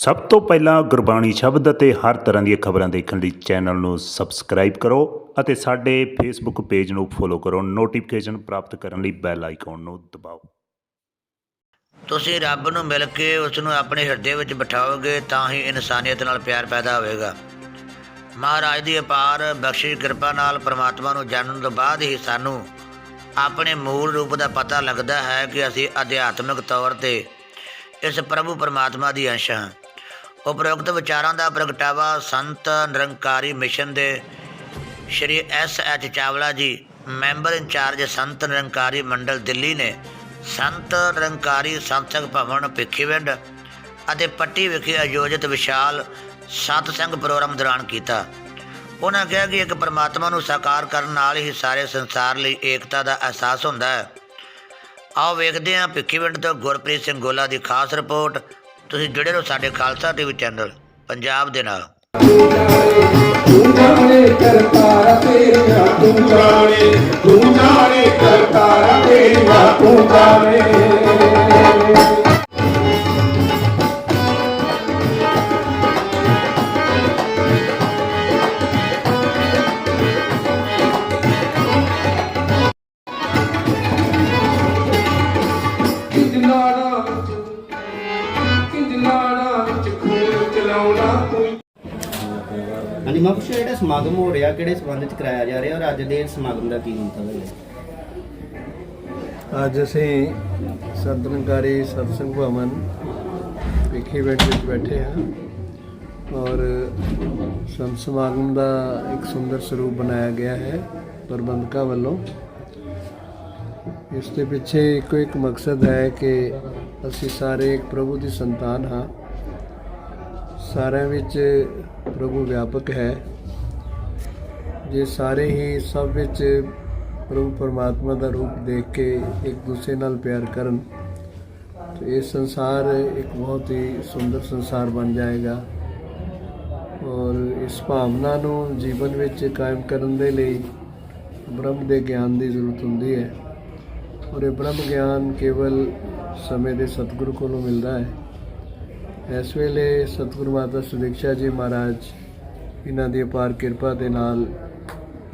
ਸਭ ਤੋਂ ਪਹਿਲਾਂ ਗੁਰਬਾਣੀ ਸ਼ਬਦ ਅਤੇ ਹਰ ਤਰ੍ਹਾਂ ਦੀਆਂ ਖਬਰਾਂ ਦੇਖਣ ਲਈ ਚੈਨਲ ਨੂੰ ਸਬਸਕ੍ਰਾਈਬ ਕਰੋ ਅਤੇ ਸਾਡੇ ਫੇਸਬੁੱਕ ਪੇਜ ਨੂੰ ਫੋਲੋ ਕਰੋ। ਨੋਟੀਫਿਕੇਸ਼ਨ ਪ੍ਰਾਪਤ ਕਰਨ ਲਈ ਬੈਲ ਆਈਕਨ ਨੂੰ ਦਬਾਓ। ਤੁਸੀਂ ਰੱਬ ਨੂੰ ਮਿਲ ਕੇ ਉਸ ਨੂੰ ਆਪਣੇ ਹਿਰਦੇ ਵਿੱਚ ਬਿਠਾਓਗੇ ਤਾਂ ਹੀ ਇਨਸਾਨੀਅਤ ਨਾਲ ਪਿਆਰ ਪੈਦਾ ਹੋਵੇਗਾ। ਮਹਾਰਾਜ ਦੀ ਅਪਾਰ ਬਖਸ਼ਿਸ਼ ਕਿਰਪਾ ਨਾਲ ਪ੍ਰਮਾਤਮਾ ਨੂੰ ਜਾਣਨ ਤੋਂ ਬਾਅਦ ਹੀ ਸਾਨੂੰ ਆਪਣੇ ਮੂਲ ਰੂਪ ਦਾ ਪਤਾ ਲੱਗਦਾ ਹੈ ਕਿ ਅਸੀਂ ਅਧਿਆਤਮਿਕ ਤੌਰ ਤੇ ਇਸ ਪ੍ਰਭੂ ਪਰਮਾਤਮਾ ਦੀ ਅੰਸ਼ ਹਾਂ। ਉਪਰੋਕਤ ਵਿਚਾਰਾਂ ਦਾ ਪ੍ਰਗਟਾਵਾ ਸੰਤ ਨਿਰੰਕਾਰੀ ਮਿਸ਼ਨ ਦੇ ਸ਼੍ਰੀ ਐਸ ਐਚ ਚਾਵਲਾ ਜੀ, ਮੈਂਬਰ ਇੰਚਾਰਜ ਸੰਤ ਨਿਰੰਕਾਰੀ ਮੰਡਲ ਦਿੱਲੀ ਨੇ ਸੰਤ ਨਿਰੰਕਾਰੀ ਸੰਸਥਕ ਭਵਨ ਭਿੱਖੀਵਿੰਡ ਅਤੇ ਪੱਟੀ ਵਿਖੇ ਆਯੋਜਿਤ ਵਿਸ਼ਾਲ ਸਤਸੰਗ ਪ੍ਰੋਗਰਾਮ ਦੌਰਾਨ ਕੀਤਾ। ਉਹਨਾਂ ਕਿਹਾ ਕਿ ਇੱਕ ਪਰਮਾਤਮਾ ਨੂੰ ਸਾਕਾਰ ਕਰਨ ਨਾਲ ਹੀ ਸਾਰੇ ਸੰਸਾਰ ਲਈ ਏਕਤਾ ਦਾ ਅਹਿਸਾਸ ਹੁੰਦਾ ਹੈ। ਆਓ ਵੇਖਦੇ ਹਾਂ ਭਿੱਖੀਵਿੰਡ ਤੋਂ ਗੁਰਪ੍ਰੀਤ ਸਿੰਘ ਗੋਲਾ ਦੀ ਖਾਸ ਰਿਪੋਰਟ। ਤੁਸੀਂ ਜੁੜੇ ਰਹੋ ਸਾਡੇ ਖਾਲਸਾ ਟੀਵੀ ਚੈਨਲ, ਪੰਜਾਬ ਦੇ ਨਾਲ। ਤੂੰ ਜਾਣੇ ਕਰਤਾਰਾ ਤੇਰਾ ਤੂੰ ਜਾਣੇ ਤੂੰ ਜਾਣੇ ਕਰਤਾਰਾ ਤੇਰਾ ਤੂੰ ਜਾਣੇ। ਹਾਂਜੀ ਮੈਂ ਜਿਹੜਾ ਸਮਾਗਮ ਹੋ ਰਿਹਾ, ਕਿਹੜੇ ਸਬੰਧ ਵਿੱਚ ਕਰਾਇਆ ਜਾ ਰਿਹਾ ਔਰ ਅੱਜ ਦੇ ਸਮਾਗਮ ਦਾ ਕੀ ਮੰਤਵ ਹੈ? ਅੱਜ ਅਸੀਂ ਸੰਤਨਕਾਰੀ ਸਤਸੰਗ ਭਵਨ ਵਿਖੇ ਬੈਠ ਵਿੱਚ ਬੈਠੇ ਹਾਂ ਔਰ ਸੰਤ ਸਮਾਗਮ ਦਾ ਇੱਕ ਸੁੰਦਰ ਸਰੂਪ ਬਣਾਇਆ ਗਿਆ ਹੈ ਪ੍ਰਬੰਧਕਾਂ ਵੱਲੋਂ। ਇਸ ਦੇ ਪਿੱਛੇ ਇੱਕੋ ਇੱਕ ਮਕਸਦ ਹੈ ਕਿ ਅਸੀਂ ਸਾਰੇ ਇੱਕ ਪ੍ਰਭੂ ਦੀ ਸੰਤਾਨ ਹਾਂ। ਸਾਰਿਆਂ ਵਿੱਚ ਪ੍ਰਭੂ ਵਿਆਪਕ ਹੈ। ਜੇ ਸਾਰੇ ਹੀ ਸਭ ਵਿੱਚ ਪ੍ਰਭੂ ਪਰਮਾਤਮਾ ਦਾ ਰੂਪ ਦੇਖ ਕੇ ਇੱਕ ਦੂਸਰੇ ਨਾਲ ਪਿਆਰ ਕਰਨ, ਤੇ ਇਹ ਸੰਸਾਰ ਇੱਕ ਬਹੁਤ ਹੀ ਸੁੰਦਰ ਸੰਸਾਰ ਬਣ ਜਾਏਗਾ। ਔਰ ਇਸ ਭਾਵਨਾ ਨੂੰ ਜੀਵਨ ਵਿੱਚ ਕਾਇਮ ਕਰਨ ਦੇ ਲਈ ਬ੍ਰਹਮ ਦੇ ਗਿਆਨ ਦੀ ਜ਼ਰੂਰਤ ਹੁੰਦੀ ਹੈ। ਔਰ ਇਹ ਬ੍ਰਹਮ ਗਿਆਨ ਕੇਵਲ ਸਮੇਂ ਦੇ ਸਤਿਗੁਰੂ ਕੋਲੋਂ ਮਿਲਦਾ ਹੈ। ਇਸ ਵੇਲੇ ਸਤਿਗੁਰੂ ਮਾਤਾ ਸੁਦੀਕਸ਼ਾ ਜੀ ਮਹਾਰਾਜ, ਇਹਨਾਂ ਦੀ ਅਪਾਰ ਕਿਰਪਾ ਦੇ ਨਾਲ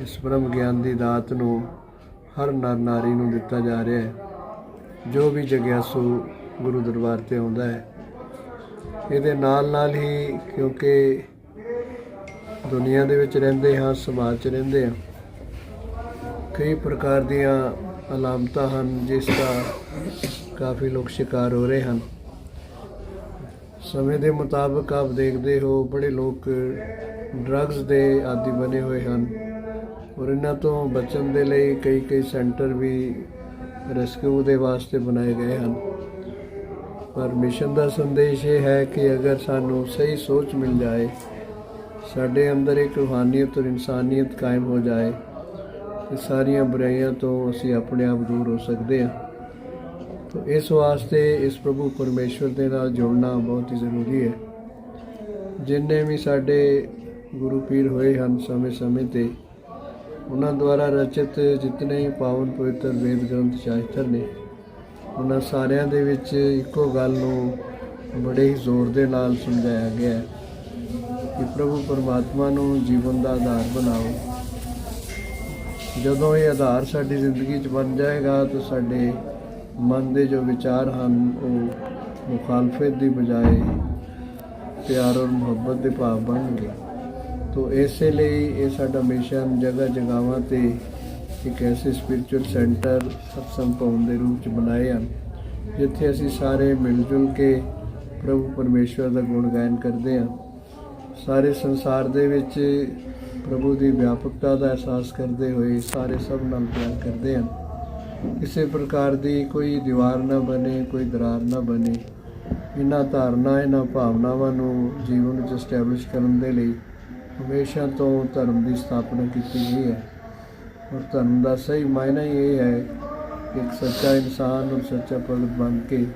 ਇਸ ਬ੍ਰਹਮ ਗਿਆਨ ਦੀ ਦਾਤ ਨੂੰ ਹਰ ਨਰ ਨਾਰੀ ਨੂੰ ਦਿੱਤਾ ਜਾ ਰਿਹਾ ਹੈ। ਜੋ ਵੀ ਜਗਿਆਸੂ ਗੁਰੂ ਦਰਬਾਰ ਤੇ ਆਉਂਦਾ ਹੈ, ਇਹਦੇ ਨਾਲ ਨਾਲ ਹੀ ਕਿਉਂਕਿ ਦੁਨੀਆ ਦੇ ਵਿੱਚ ਰਹਿੰਦੇ ਹਾਂ, ਸਮਾਜ 'ਚ ਰਹਿੰਦੇ ਹਾਂ, ਕਈ ਪ੍ਰਕਾਰ ਦੀਆਂ ਅਲਾਮਤਾਂ ਹਨ ਜਿਸ ਦਾ ਕਾਫੀ ਲੋਕ ਸ਼ਿਕਾਰ ਹੋ ਰਹੇ ਹਨ। ਸਮੇਂ ਦੇ ਮੁਤਾਬਕ ਆਪ ਦੇਖਦੇ ਹੋ, ਬੜੇ ਲੋਕ ਡਰੱਗਸ ਦੇ ਆਦੀ ਬਣੇ ਹੋਏ ਹਨ ਔਰ ਇਹਨਾਂ ਤੋਂ ਬਚਣ ਦੇ ਲਈ ਕਈ ਕਈ ਸੈਂਟਰ ਵੀ ਰੈਸਕਿਊ ਦੇ ਵਾਸਤੇ ਬਣਾਏ ਗਏ ਹਨ। ਪਰ ਮਿਸ਼ਨ ਦਾ ਸੰਦੇਸ਼ ਇਹ ਹੈ ਕਿ ਅਗਰ ਸਾਨੂੰ ਸਹੀ ਸੋਚ ਮਿਲ ਜਾਏ, ਸਾਡੇ ਅੰਦਰ ਇੱਕ ਰੂਹਾਨੀਅਤ ਔਰ ਇਨਸਾਨੀਅਤ ਕਾਇਮ ਹੋ ਜਾਏ ਇਹ ਸਾਰੀਆਂ ਬੁਰਾਈਆਂ ਤੋਂ ਅਸੀਂ ਆਪਣੇ ਆਪ ਦੂਰ ਹੋ ਸਕਦੇ ਹਾਂ। ਤੋ ਇਸ ਵਾਸਤੇ ਇਸ ਪ੍ਰਭੂ ਪਰਮੇਸ਼ਵਰ ਦੇ ਨਾਲ ਜੁੜਨਾ ਬਹੁਤ ਹੀ ਜ਼ਰੂਰੀ ਹੈ। ਜਿੰਨੇ ਵੀ ਸਾਡੇ ਗੁਰੂ ਪੀਰ ਹੋਏ ਹਨ ਸਮੇਂ-ਸਮੇਂ ਤੇ, ਉਹਨਾਂ ਦੁਆਰਾ ਰਚਿਤ ਜਿਤਨੇ ਪਾਵਨ ਪਵਿੱਤਰ ਵੇਦ ਗ੍ਰੰਥ ਸ਼ਾਸਤਰ ਨੇ, ਉਹਨਾਂ ਸਾਰਿਆਂ ਦੇ ਵਿੱਚ ਇੱਕੋ ਗੱਲ ਨੂੰ ਬੜੇ ਹੀ ਜ਼ੋਰ ਦੇ ਨਾਲ ਸਮਝਾਇਆ ਗਿਆ ਹੈ ਕਿ ਪ੍ਰਭੂ ਪਰਮਾਤਮਾ ਨੂੰ ਜੀਵਨ ਦਾ ਆਧਾਰ ਬਣਾਓ। ਜਦੋਂ ਇਹ ਆਧਾਰ ਸਾਡੀ ਜ਼ਿੰਦਗੀ 'ਚ ਬਣ ਜਾਏਗਾ ਤਾਂ ਸਾਡੇ ਮਨ ਦੇ ਜੋ ਵਿਚਾਰ ਹਨ, ਉਹ ਮੁਖਾਲਫਤ ਦੀ ਬਜਾਏ ਪਿਆਰ ਔਰ ਮੁਹੱਬਤ ਦੇ ਭਾਵ ਬਣਨਗੇ। ਤੋ ਇਸੇ ਲਈ ਇਹ ਸਾਡਾ ਮਿਸ਼ਨ ਜਗ੍ਹਾ ਜਗ੍ਹਾਵਾਂ ਤੇ ਇੱਕ ਐਸੇ ਸਪਿਰਚੁਅਲ ਸੈਂਟਰ ਸਤਸੰਗ ਭਵਨ ਦੇ ਰੂਪ ਚ ਬਣਾਏ ਹਨ, ਜਿੱਥੇ ਅਸੀਂ ਸਾਰੇ ਮਿਲ ਜੁਲ ਕੇ ਪ੍ਰਭੂ ਪਰਮੇਸ਼ਵਰ ਦਾ ਗੁਣ ਗਾਇਨ ਕਰਦੇ ਹਾਂ। ਸਾਰੇ ਸੰਸਾਰ ਦੇ ਵਿੱਚ ਪ੍ਰਭੂ ਦੀ ਵਿਆਪਕਤਾ ਦਾ ਅਹਿਸਾਸ ਕਰਦੇ ਹੋਏ ਸਾਰੇ ਸਭ ਨਾਲ ਪਿਆਰ ਕਰਦੇ ਹਨ ਕਿਸੇ ਪ੍ਰਕਾਰ ਦੀ ਕੋਈ ਦੀਵਾਰ ਨਾ ਬਣੇ, ਕੋਈ ਦਰਾਰ ਨਾ ਬਣੇ। ਇਹਨਾਂ ਧਾਰਨਾ, ਇਹਨਾਂ ਭਾਵਨਾਵਾਂ ਨੂੰ ਜੀਵਨ ਵਿੱਚ ਸਟੈਬਲਿਸ਼ ਕਰਨ ਦੇ ਲਈ ਹਮੇਸ਼ਾ ਤੋਂ ਧਰਮ ਦੀ ਸਥਾਪਨਾ ਕੀਤੀ ਗਈ ਹੈ। ਔਰ ਧਰਮ ਦਾ ਸਹੀ ਮਾਇਨਾ ਹੀ ਇਹ ਹੈ ਕਿ ਇੱਕ ਸੱਚਾ ਇਨਸਾਨ ਔਰ ਸੱਚਾ ਭਗਤ ਬਣ ਕੇ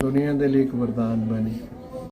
ਦੁਨੀਆ ਦੇ ਲਈ ਇੱਕ ਵਰਦਾਨ ਬਣੇ।